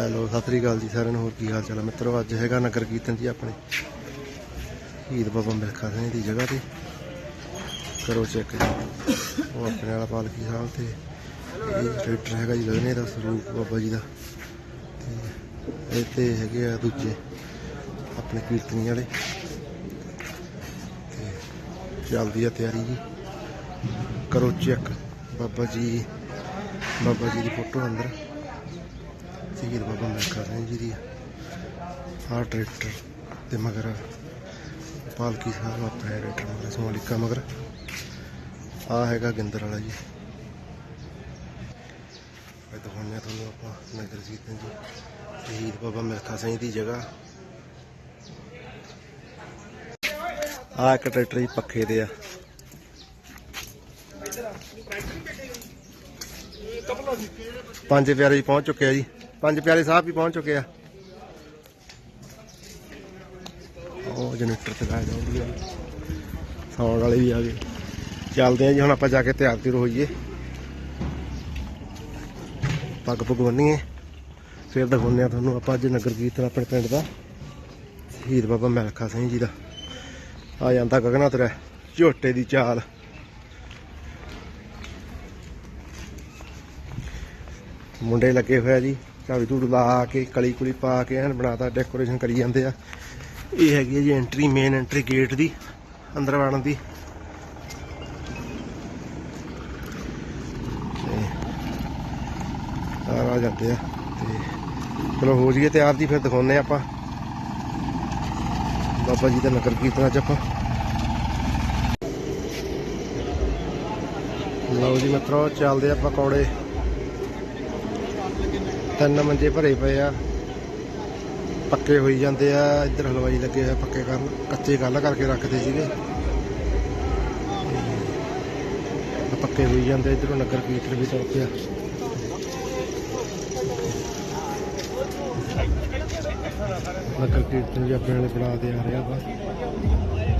Hello, Sat Sri ਅਕਾਲ ਜੀ ਸਾਰਿਆਂ ਨੂੰ, ਹੋਰ ਕੀ ਹਾਲ ਚਾਲ ਹੈ ਮਿੱਤਰੋ, ਅੱਜ ਹੈਗਾ ਨਗਰ ਕੀਰਤਨ ਜੀ ਆਪਣੇ। ਸ਼ਹੀਦ ਬਾਬਾ ਮਿਲਖਾ ਸਿੰਘ ਦੀ ਜਗ੍ਹਾ ਤੇ। ਕਰੋ ਚੈੱਕ ਉਹ ਆਪਣੇ ਵਾਲਾ ਪਾਲਕੀ ਸਾਹਿਬ ਤੇ। ਇਹ ਟਰੈਕਟਰ ਹੈਗਾ ਜੀ ਗਗਨੇ ਦਾ, ਸਰੂਪ ਬਾਬਾ ਜੀ ਦਾ। ਤੇ ਇਹ ਤੇ ਹੈਗੇ ਆ ਦੂਜੇ, ਆਪਣੇ ਕੀਰਤਨੀ ਵਾਲੇ। ਤੇ ਚੱਲਦੀ ਆ ਤਿਆਰੀ ਜੀ। ਕਰੋ ਚੈੱਕ ਬਾਬਾ ਜੀ ਬਾਬਾ ਜੀ ਦੀ ਫੋਟੋ ਅੰਦਰ। ਸ਼ਹੀਦ ਬਾਬਾ ਮਿਲਖਾ ਸਿੰਘ ਜੀ ਦੀ। ਆਹ ਟਰੈਕਟਰ ਤੇ ਮਗਰ ਪਾਲਕੀ ਸਾਹਿਬ ਆਪਣੇ ਟਰੈਕਟਰ ਮਗਰ ਸੋਨਾਲੀਕਾ ਮਗਰ। ਆ ਹੈਗਾ ਗਿੰਦਰ ਵਾਲਾ ਜੀ। ਇਹ ਦਿਖਾਉਂਦੇ ਹਾਂ ਤੁਹਾਨੂੰ ਆਪਾਂ ਨਗਰ ਕੀਰਤਨ ਜੀ। ਸ਼ਹੀਦ ਬਾਬਾ ਮਿਲਖਾ ਸਿੰਘ ਦੀ ਜਗ੍ਹਾ। ਆ ਇੱਕ ਟਰੈਕਟਰ ਜੀ ਪੱਖੇ ਦੇ ਆ। ਪੰਜ ਪਿਆਰੇ ਜੀ ਪਹੁੰਚ ਚੁੱਕੇ ਆ ਜੀ। ਪੰਜ ਪਿਆਰੇ ਸਾਹਿਬ ਵੀ ਪਹੁੰਚ ਚੁੱਕੇ ਆ। ਉਹ ਜਨਰੇਟਰ ਤੇ ਲਾਇਆ ਜਾਊਗੀ ਸਾਊਂਡ ਵਾਲੇ ਵੀ ਆ ਗਏ। ਚੱਲਦੇ ਆ ਜੀ, ਹੁਣ ਆਪਾਂ ਜਾ ਕੇ ਤਿਆਰ ਤਿਰ ਹੋਈਏ। ਪੱਗ ਪੁੱਗ ਬੰਨੀਏ। ਫਿਰ ਦਿਖਾਉਂਦੇ ਆ ਤੁਹਾਨੂੰ ਆਪਾਂ ਅੱਜ ਨਗਰ ਕੀਰਤਨ ਆਪਣੇ ਪਿੰਡ ਦਾ। ਸ਼ਹੀਦ ਬਾਬਾ ਮਿਲਖਾ ਸਿੰਘ ਜੀ ਦਾ। ਆ ਜਾਂਦਾ ਗਗਨਾ ਤੇਰਾ ਝੋਟੇ ਦੀ ਚਾਲ। ਮੁੰਡੇ ਲੱਗੇ ਹੋਇਆ ਜੀ। ਝਾੜੂ ਝੂੜੂ ਲਾ ਕੇ, ਕਲੀ ਕੁਲੀ ਪਾ ਕੇ ਐਨ ਬਣਾਤਾ ਡੈਕੋਰੇਸ਼ਨ ਕਰੀ ਜਾਂਦੇ ਆ। ਇਹ ਹੈਗੀ ਹੈ ਜੀ ਐਂਟਰੀ ਮੇਨ ਐਂਟਰੀ ਗੇਟ ਦੀ, ਅੰਦਰ ਵੜਨ ਦੀ। ਆ ਆ ਜਾਂਦੇ ਆ। ਤੇ ਚਲੋ ਹੋ ਜੀਏ ਤਿਆਰ ਦੀ ਫਿਰ ਦਿਖਾਉਨੇ ਆਪਾਂ। ਬਾਬਾ ਜੀ ਦਾ ਨਗਰ ਕੀਰਤਨ ਅੱਜ ਆਪਾਂ। ਲਓ ਜੀ ਮਿੱਤਰੋ, ਚੱਲਦੇ ਆਪਾਂ ਕੌੜੇ। ਤਿੰਨ ਮੰਜੇ ਭਰੇ ਪਏ ਆ। ਪੱਕੇ ਹੋਈ ਜਾਂਦੇ ਆ, ਇੱਧਰ ਹਲਵਾਈ ਲੱਗੇ ਹੋਏ ਆ ਪੱਕੇ ਕਰਨ, ਕੱਚੇ ਗੱਲ ਕਰਕੇ ਰੱਖਦੇ ਸੀਗੇ। ਪੱਕੇ ਹੋਈ ਜਾਂਦੇ ਇੱਧਰੋਂ ਨਗਰ ਕੀਰਤਨ ਵੀ ਤੁਰ ਪਿਆ। ਨਗਰ ਕੀਰਤਨ ਵੀ ਆਪਣੇ ਵਾਲੇ ਬਣਾ ਦੇ ਆ ਰਿਹਾ ਵਾ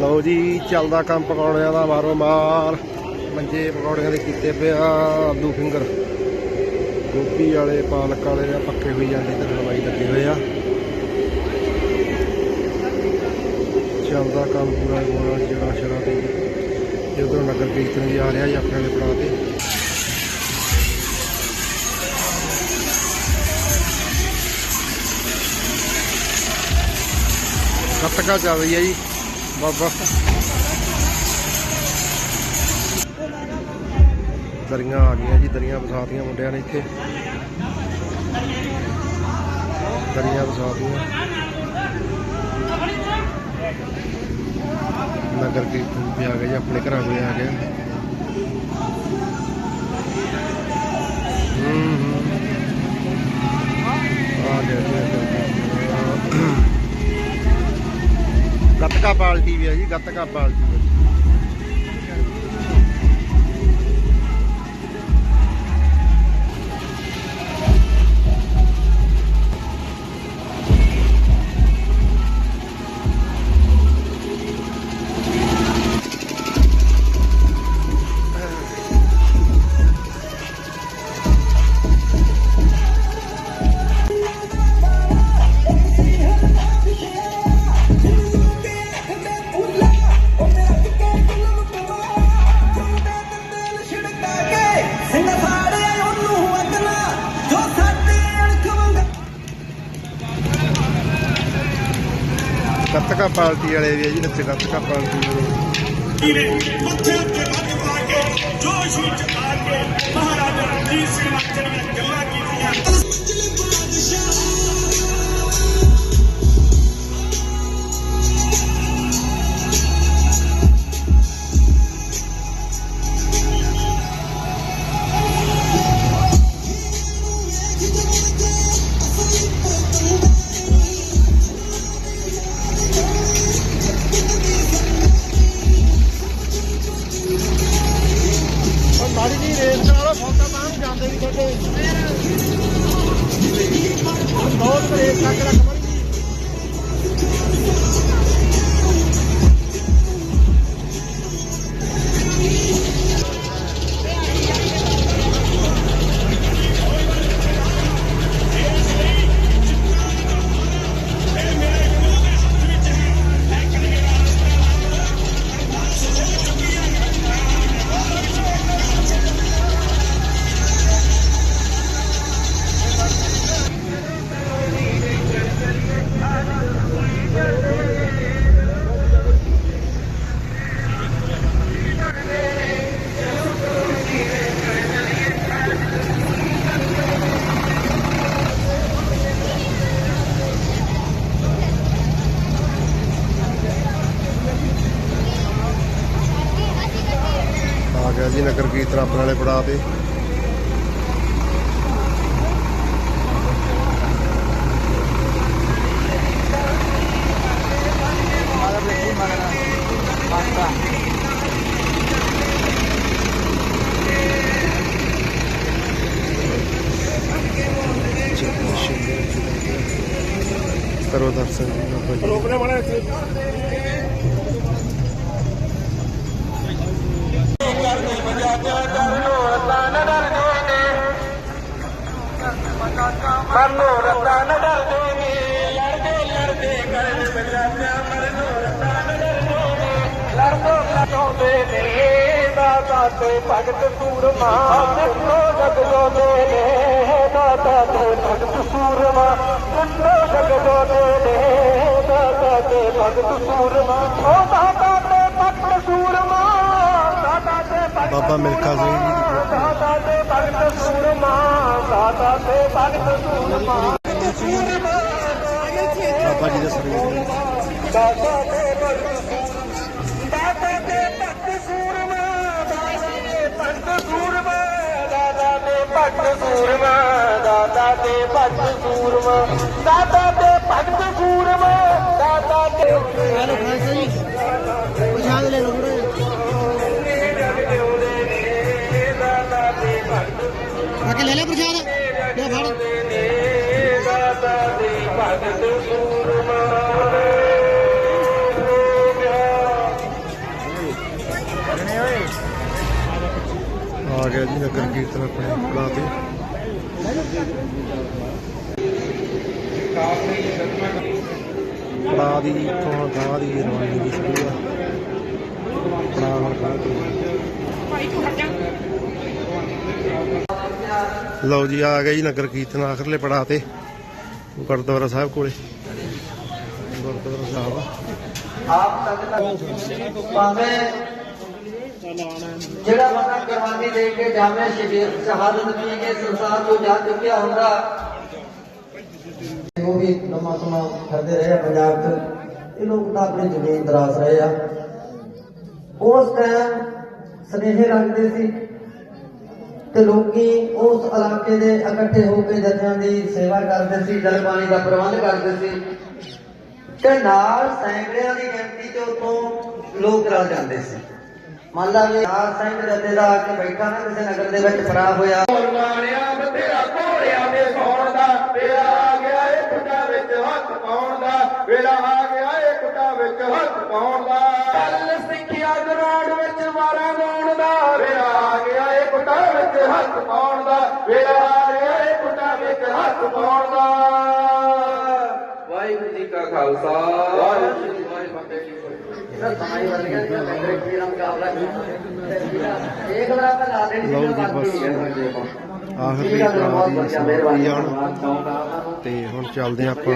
ਲਓ ਜੀ, ਚੱਲਦਾ ਕੰਮ ਪਕੌੜਿਆਂ ਦਾ ਮਾਰੋ ਮਾਰ ਮੰਜੇ ਪਕੌੜਿਆਂ ਦੇ ਕੀਤੇ ਪਿਆ ਆਲੂ ਫਿੰਗਰ। ਗੋਭੀ ਵਾਲੇ, ਪਾਲਕ ਵਾਲੇ ਆ, ਪੱਕੇ ਹੋਈ ਜਾਂਦੇ ਤੇ ਹਲਵਾਈ ਲੱਗੇ ਹੋਏ ਆ। ਚੱਲਦਾ ਕੰਮ ਪੂਰਾ ਗੋਣਾ ਜਿਹੜਾ ਸ਼ਰਾ ਤੇ। ਜਦੋਂ ਨਗਰ ਕੀਰਤਨ ਵੀ ਆ ਰਿਹਾ ਜੀ, ਆਪਣੇ ਵਾਲੇ ਬਣਾ ਤੇ। ਕੱਤਕਾ ਚੱਲ ਰਹੀ ਹੈ ਜੀ। ਬਾਬਾ ਦਰੀਆਂ ਆ ਗਈਆਂ ਜੀ ਦਰੀਆਂ ਵਿਛਾਤੀਆਂ ਮੁੰਡਿਆਂ ਨੇ ਇੱਥੇ ਦਰੀਆਂ ਵਿਛਾਤੀਆਂ ਨਗਰ ਕੀਰਤਨ ਵੀ ਆ ਗਏ ਜੀ ਆਪਣੇ ਘਰਾਂ ਕੋਲੇ ਆ ਗਏ ਹੂੰ ਹੂੰ ਆ ਗਿਆ ਜੀ ਆ ਗਿਆ। ਗੱਤਕਾ ਪਾਲਟੀ ਵੀ ਹੈ ਜੀ ਗੱਤਕਾ ਪਾਲਟੀ ਗੱਤਕਾ ਪਾਰਟੀ ਵਾਲੇ ਵੀ ਹੈ ਜੀ ਵਿੱਚ ਗੱਤਕਾ ਪਾਲਟੀ ਵਾਲੇ। ਨੇ ਮੱਥੇ ਉੱਤੇ ਲੱਗ ਪਾ ਕੇ, ਜੋਸ਼ ਵਿੱਚ ਆ ਕੇ ਮਹਾਰਾਜਾ ਰਣਜੀਤ ਸਿੰਘ ਨਾਲ ਜਿਹੜੀਆਂ ਜੀ ਨਗਰ ਕੀਰਤਨ ਆਪਣੇ ਵਾਲੇ ਪੜਾਅ ਤੇ ਕਰੋ ਦਰਸ਼ਨ ਜੀ ਬਾਬਾ ਜੀ ਰੋਕਣੇ ਵਾਲਾ ਇੱਥੇ ਮਰਨੋ ਰੱਤਾ ਨ ਡਰਦੇ ਨੇ। ਲੜਦੇ ਲੜਦੇ ਕਰਨ ਪੰਜਾਬਿਆਂ ਮਰਨੋ ਰੱਤਾ ਨ ਡਰਦੇ ਨੇ। ਲੜਦੋ ਲੜਾਉਂਦੇ ਨੇ ਦਾਤਾ ਤੇ ਭਗਤ ਸੂਰਮਾ। ਜਗਦੋ ਦੇ ਨੇ ਦਾਤਾ ਤੇ ਭਗਤ ਸੂਰਮਾ। ਜਗਦੋ ਦੇ ਨੇ ਦਾਤਾ ਤੇ ਭਗਤ ਸੂਰਮਾ। ਉਹ ਦਾਤਾ ਤੇ ਭਗਤ ਸੂਰਮਾ। ਦਾਤਾ ਤੇ ਭਗਤ ਬਾਬਾ ਮਿਲਖਾ ਸਿੰਘ ਜੀ ਦੀ ਫੋਟੋ। ਦਾਤਾ ਤੇ ਭਗਤ ਸੂਰਮਾ। ਬਾਬਾ ਜੀ ਦੇ ਸਰੀਰ ਦਾਤਾ ਤੇ ਭਗਤ ਦਾਤਾ ਤੇ ਭਗਤ ਸੂਰਮਾ। ਦਾਤਾ ਤੇ ਭਗਤ ਸੂਰਮਾ। ਦਾਤਾ ਤੇ ਭਗਤ ਸੂਰਮਾ। ਦਾਤਾ ਤੇ ਭਗਤ ਸੂਰਮਾ। ਦਾਤਾ ਤੇ ਭਗਤ ਗਿਆ ਜੀ ਨਗਰ ਕੀਰਤਨ ਆਪਣੇ ਪੜਾਅ ਤੇ। ਪੜਾਅ ਦੀ ਤੋਂ ਗਾਂ ਦੀ ਰਵਾਨਗੀ ਸ਼ੁਰੂ ਆ। ਪੜਾਅ ਹੁਣ ਗਾਂ ਲਓ ਜੀ, ਆ ਗਿਆ ਜੀ ਨਗਰ ਕੀਰਤਨ ਆਖਰਲੇ ਪੜਾ ਤੇ, ਗੁਰਦੁਆਰਾ ਸਾਹਿਬ ਕੋਲੇ। ਗੁਰਦੁਆਰਾ ਸਾਹਿਬ ਭਾਵੇਂ ਜਿਹੜਾ ਬੰਦਾ ਕੁਰਬਾਨੀ ਦੇ ਕੇ ਜਾਵੇ ਸ਼ਹਾਦਤ ਪੀ ਕੇ ਸੰਸਾਰ ਤੋਂ ਜਾ ਚੁੱਕਿਆ ਹੁੰਦਾ ਉਹ ਵੀ ਲੰਮਾ ਸਮਾਂ ਫਿਰਦੇ ਰਹੇ ਪੰਜਾਬ 'ਚ। ਇਹ ਲੋਕ ਤਾਂ ਆਪਣੀ ਜ਼ਮੀਨ ਦਰਾਸ ਰਹੇ ਆ। ਉਸ ਟਾਈਮ ਸਨੇਹੇ ਰੱਖਦੇ ਸੀ ਤੇ ਲੋਕੀ ਉਸ ਇਲਾਕੇ ਦੇ ਇਕੱਠੇ ਹੋ ਕੇ ਜੱਜਾਂ ਦੀ ਸੇਵਾ ਕਰਦੇ ਸੀ, ਜਲ ਪਾਣੀ ਦਾ ਪ੍ਰਬੰਧ ਕਰਦੇ ਸੀ। ਤੇ ਨਾਲ ਸੈਂਕੜਿਆਂ ਦੀ ਗਿਣਤੀ ਚ ਉਤੋਂ ਲੋਕ ਰਲ ਜਾਂਦੇ ਸੀ। ਮੰਨ ਲਾ ਵੀ ਨਾਲ ਸਿੰਘ ਜੱਦੇ ਦਾ ਆ ਕੇ ਬੈਠਾ ਨਾ ਕਿਸੇ ਨਗਰ ਦੇ ਵਿੱਚ ਫਰਾ ਹੋਇਆ। ਮਾਰਿਆ ਬਤੇਰਾ ਘੋੜਿਆਂ ਦੇ ਸੌਣ ਦਾ ਵੇਲਾ ਆ ਗਿਆ ਏ ਕੁੱਟਾਂ ਵਿੱਚ ਹੱਥ ਪਾਉਣ ਦਾ। ਵੇਲਾ ਆ ਗਿਆ ਏ ਕੁੱਟਾਂ ਵਿੱਚ ਹੱਥ ਪਾਉਣ ਦਾ। ਕੱਲ ਸਿੱਖਿਆ ਗਰਾਊਂਡ ਵਿੱਚ ਵਾਰਾਂ ਗਾਉਣ ਦਾ। ਵੇਲਾ ਆ ਗਿਆ ਏ ਕੁੱਟਾਂ ਵਿੱਚ ਹੱਥ ਪਾਉਣ ਦਾ। ਵੇਲਾ ਆ ਗਿਆ ਏ ਕੁੱਟਾਂ ਵਿੱਚ ਹੱਥ ਪਾਉਣ ਦਾ। ਵਾਹਿਗੁਰੂ ਜੀ ਕਾ ਖਾਲਸਾ। ਵਾਹਿਗੁਰੂ ਜੀ ਕੀ ਫਤਿਹ। ਆਖਰੀ ਦੀ ਵਧੀਆ ਤੇ ਹੁਣ ਚੱਲਦੇ ਹਾਂ ਆਪਾਂ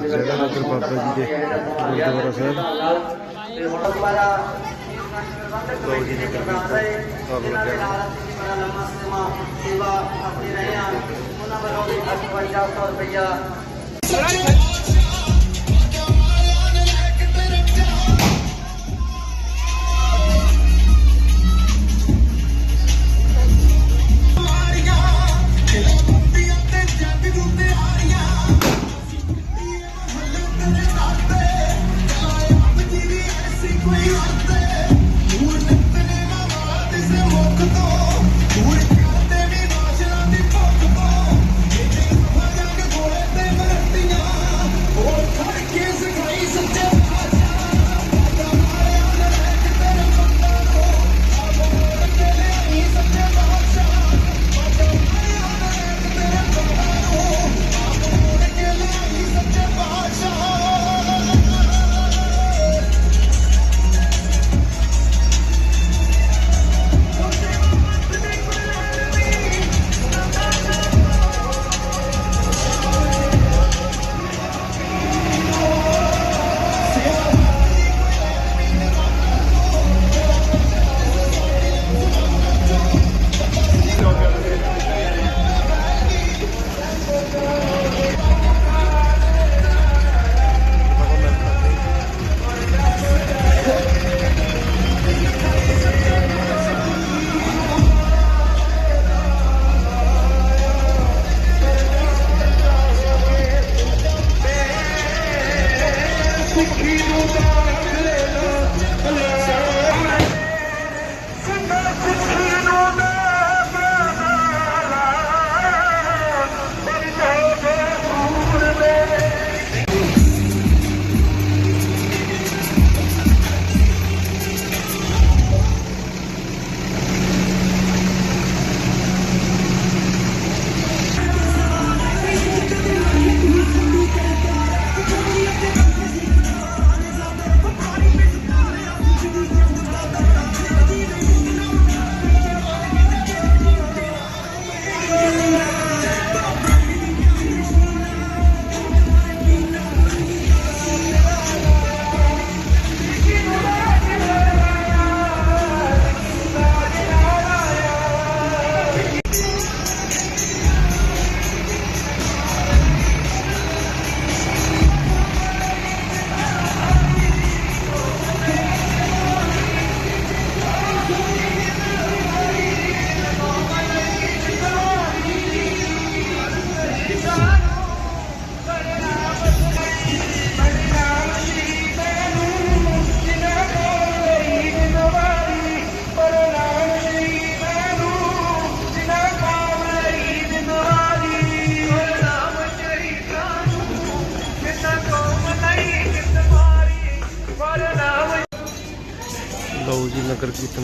ਜਿਹੜਾ ਨਗਰ ਬਾਬਾ ਜੀ ਦੇ ਗੁਰਦੁਆਰਾ ਸਾਹਿਬ ਤੇ ਹੁਣ ਦੁਬਾਰਾ ਲਓ ਜੀ ਨਗਰ ਕੀਰਤਨ ਕਰਨ ਲੱਗਿਆ ਬੜਾ ਲੰਮਾ ਸਮਾਂ ਸੇਵਾ ਕਰਦੇ ਰਹੇ ਆ ਉਹਨਾਂ ਵੱਲੋਂ 5500 ਰੁਪਇਆ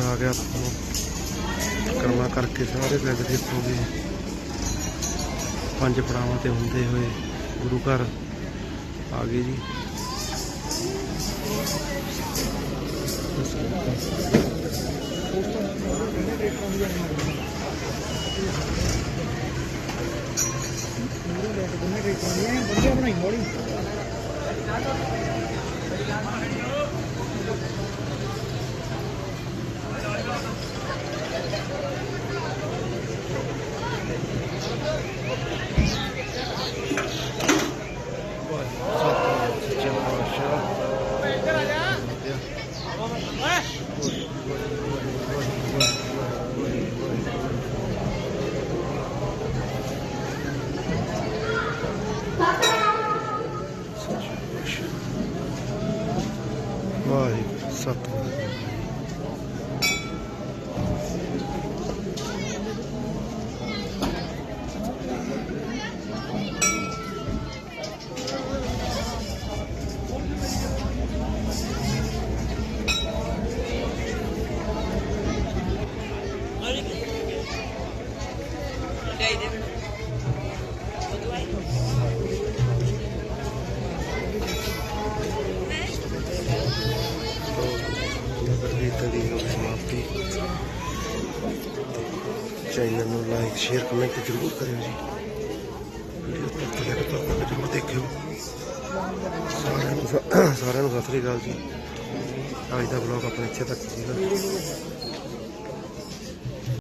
ਨਗਰ ਆ ਗਿਆ ਆਪਾਂ ਨੂੰ। ਕਰਮਾ ਕਰਕੇ ਸਾਰੇ ਪਿੰਡ ਦੇ ਇੱਥੋਂ ਪੰਜ ਪੜਾਵਾਂ ਤੇ ਹੁੰਦੇ ਹੋਏ ਗੁਰੂ ਘਰ ਆ ਗਏ ਜੀ। ਬਣਾਈ ਮੋੜੀ। ਵਾਹਿਗੁਰੂ ਚੈਨਲ ਨੂੰ ਲਾਈਕ ਸ਼ੇਅਰ ਕਮੈਂਟ ਜ਼ਰੂਰ ਕਰਿਓ ਜੀ। ਵੀਡੀਓ ਤੱਕ ਤੱਕ ਤੱਕ ਜ਼ਰੂਰ ਦੇਖਿਓ ਸਾਰਿਆਂ ਨੂੰ ਸਾਰਿਆਂ ਨੂੰ ਸਤਿ ਸ੍ਰੀ ਅਕਾਲ ਜੀ। ਅੱਜ ਦਾ ਵਲੌਗ ਆਪਣੇ ਇੱਥੇ ਤੱਕ ਸੀਗਾ।